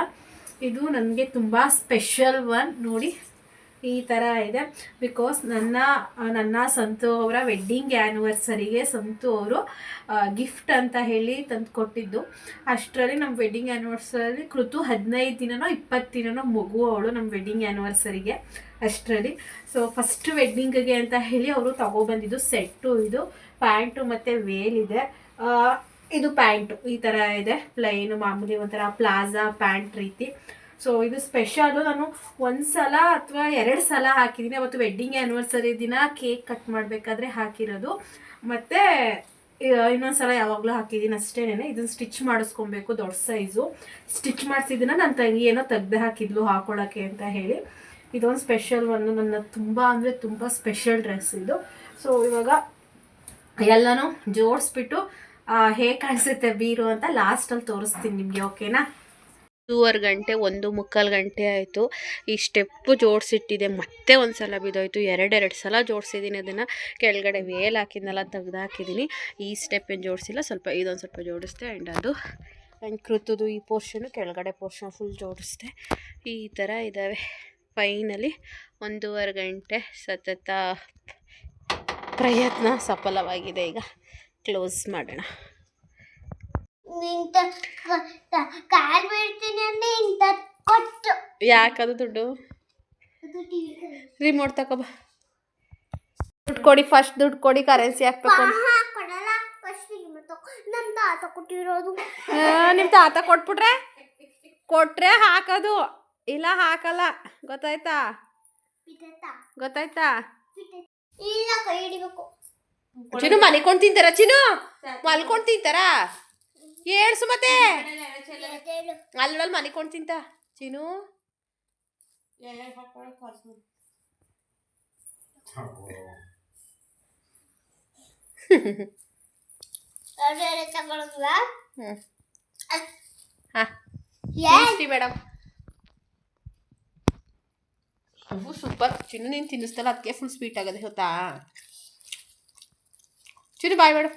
ಇದು ನನಗೆ ತುಂಬ ಸ್ಪೆಷಲ್ ಒನ್ ನೋಡಿ. ಈ ಥರ ಇದೆ. ಬಿಕಾಸ್ ನನ್ನ ನನ್ನ ಸಂತು ಅವರ ವೆಡ್ಡಿಂಗ್ ಆ್ಯನಿವರ್ಸರಿಗೆ ಸಂತು ಅವರು ಗಿಫ್ಟ್ ಅಂತ ಹೇಳಿ ತಂದು ಕೊಟ್ಟಿದ್ದು. ಅಷ್ಟರಲ್ಲಿ ನಮ್ಮ ವೆಡ್ಡಿಂಗ್ ಆ್ಯನಿವರ್ಸರಿ ಕೃತು ಹದಿನೈದು ದಿನನೋ ಇಪ್ಪತ್ತು ದಿನನೋ ಮಗು ಅವಳು ನಮ್ಮ ವೆಡ್ಡಿಂಗ್ ಆ್ಯನಿವರ್ಸರಿಗೆ ಅಷ್ಟರಲ್ಲಿ. ಸೊ ಫಸ್ಟ್ ವೆಡ್ಡಿಂಗಿಗೆ ಅಂತ ಹೇಳಿ ಅವರು ತಗೊಬಂದಿದ್ದು ಸೆಟ್ಟು ಇದು ಪ್ಯಾಂಟು ಮತ್ತು ವೇಲ್ ಇದೆ. ಇದು ಪ್ಯಾಂಟು ಈ ಥರ ಇದೆ. ಪ್ಲೈನು ಮಾಮೂಲಿ ಒಂಥರ ಪ್ಲಾಜಾ ಪ್ಯಾಂಟ್ ರೀತಿ. ಸೊ ಇದು ಸ್ಪೆಷಲು ನಾನು ಒಂದು ಸಲ ಅಥವಾ ಎರಡು ಸಲ ಹಾಕಿದ್ದೀನಿ ಅವತ್ತು ವೆಡ್ಡಿಂಗ್ ಆ್ಯನಿವರ್ಸರಿ ದಿನ ಕೇಕ್ ಕಟ್ ಮಾಡಬೇಕಾದ್ರೆ ಹಾಕಿರೋದು. ಮತ್ತು ಇನ್ನೊಂದು ಸಲ ಯಾವಾಗಲೂ ಹಾಕಿದ್ದೀನಿ ಅಷ್ಟೇನೆ ಇದನ್ನು ಸ್ಟಿಚ್ ಮಾಡಿಸ್ಕೊಬೇಕು ದೊಡ್ಡ ಸೈಜು ಸ್ಟಿಚ್ ಮಾಡಿಸಿದ್ದನ್ನ ನನ್ನ ತಂಗಿ ಏನೋ ತೆಗ್ದು ಹಾಕಿದ್ಲು ಹಾಕೊಳ್ಳೋಕ್ಕೆ ಅಂತ ಹೇಳಿ. ಇದೊಂದು ಸ್ಪೆಷಲ್ ಒಂದು ನನ್ನ ತುಂಬ ಅಂದರೆ ತುಂಬ ಸ್ಪೆಷಲ್ ಡ್ರೆಸ್ ಇದು. ಸೊ ಇವಾಗ ಎಲ್ಲನೂ ಜೋಡಿಸ್ಬಿಟ್ಟು ಹೇಗೆ ಕಾಣಿಸುತ್ತೆ ಬೀರು ಅಂತ ಲಾಸ್ಟಲ್ಲಿ ತೋರಿಸ್ತೀನಿ ನಿಮಗೆ ಓಕೆನಾ ಒಂದೂವರೆ ಗಂಟೆ, ಒಂದು ಮುಕ್ಕಾಲು ಗಂಟೆ ಆಯಿತು. ಈ ಸ್ಟೆಪ್ಪು ಜೋಡಿಸಿಟ್ಟಿದೆ. ಮತ್ತೆ ಒಂದು ಸಲ ಬಿದ್ದೋಯ್ತು. ಎರಡೆರಡು ಸಲ ಜೋಡಿಸಿದ್ದೀನಿ ಅದನ್ನು. ಕೆಳಗಡೆ ವೇಲ್ ಹಾಕಿದ್ನಲ್ಲ ತೆಗ್ದು ಹಾಕಿದ್ದೀನಿ. ಈ ಸ್ಟೆಪ್ ಏನು ಜೋಡಿಸಿಲ್ಲ. ಸ್ವಲ್ಪ ಇದೊಂದು ಸ್ವಲ್ಪ ಜೋಡಿಸ್ದೆ ಆ್ಯಂಡ್ ಅದು ಆ್ಯಂಡ್ ಕೃತದು ಈ ಪೋರ್ಷನು ಕೆಳಗಡೆ ಪೋರ್ಷನ್ ಫುಲ್ ಜೋಡಿಸ್ದೆ. ಈ ಥರ ಇದ್ದಾವೆ ಫೈನಲಿ ಒಂದೂವರೆ ಗಂಟೆ ಸತತ ಪ್ರಯತ್ನ ಸಫಲವಾಗಿದೆ. ಈಗ ಕ್ಲೋಸ್ ಮಾಡೋಣ. ನಿಂತ ಕಾಲ್ ಬಿಡ್ತೀನಿ ಅಂದ್ರೆ ಇಂತ ಕೊಟ್ಟು. ಯಾಕದು ದುಡ್ಡು? ರಿಮೋಟ್ ತಗೋಬ ದುಡ್ಡು ಕೊಡಿ ಫಸ್ಟ್ ದುಡ್ಡು ಕೊಡಿ ಕರೆನ್ಸಿ ಹಾಕ್ಬೇಕು ನಮ್ಮ ತಾತ ಕೊಟ್ಟಿರೋದು. ನಿಮ್ಮ ತಾತ ಕೊಟ್ಬಿಟ್ರೆ? ಕೊಟ್ರೆ ಹಾಕೋದು. ಇಲ್ಲ ಹಾಕಲ್ಲ. ಗೊತ್ತಾಯ್ತಾ? ಗೊತ್ತಾಯ್ತಾ? ಇಲ್ಲ ಕೈ ಹಿಡಿಬೇಕು. ಚಿನ್ನು ಮಲ್ಕೊಂಡು ತಿಂತಾರ ಚಿನ್ನು? ಮಲ್ಕೊಂಡು ತಿಂತಾರ? ಏಳ್ಸು ಮತ್ತೆ. ಅಲ್ಲಲ್ಲಿ ಮಲ್ಕೊಂಡು ತಿಂತ. ಚೀನು? ಮೇಡಮ್. ಅವು ಸೂಪರ್. ಚಿನ್ನು ನೀನು ತಿನ್ನಿಸ್ತಲ್ಲ ಅದಕ್ಕೆ ಫುಲ್ ಸ್ವೀಟ್ ಆಗದೆ ಗೊತ್ತಾ? Chinnu bye madam.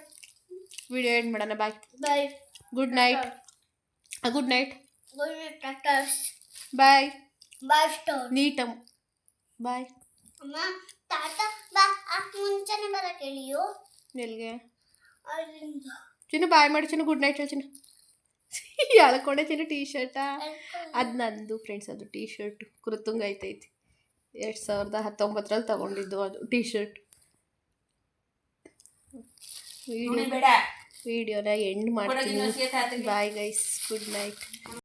Video end ಮಾಡೋಣ bye bye good night good night good tractors bye bye store Gnetum bye ಅಮ್ಮ ತಾತ ಬಾ. ಮುಂಚೆನೆ ಬರ ಕೇಳಿಯೋ? ಎಲ್ಲಿಗೆ? ಚಿನ್ನು ಬಾಯ್ ಮಾಡಿ. ಚಿನ್ನು ಗುಡ್ ನೈಟ್ ಹೇಳಿ ಚಿನ್ನು. ಎಳ್ಕೊಂಡೆ ಚಿನ್ನು ಟೀ ಶರ್ಟಾ ಅದು ನಂದು ಫ್ರೆಂಡ್ಸ್ ಅದು ಟೀ ಶರ್ಟ್ ಕೃತುಂಗ ಐತೈತಿ. ಎರಡು ಸಾವಿರದ ಹತ್ತೊಂಬತ್ತರಲ್ಲಿ ತಗೊಂಡಿದ್ದು ಅದು ಟೀ ಶರ್ಟ್ ವಿಡಿಯೋನ ಎಂಡ್ ಮಾಡ್ತೀನಿ. Bye guys good night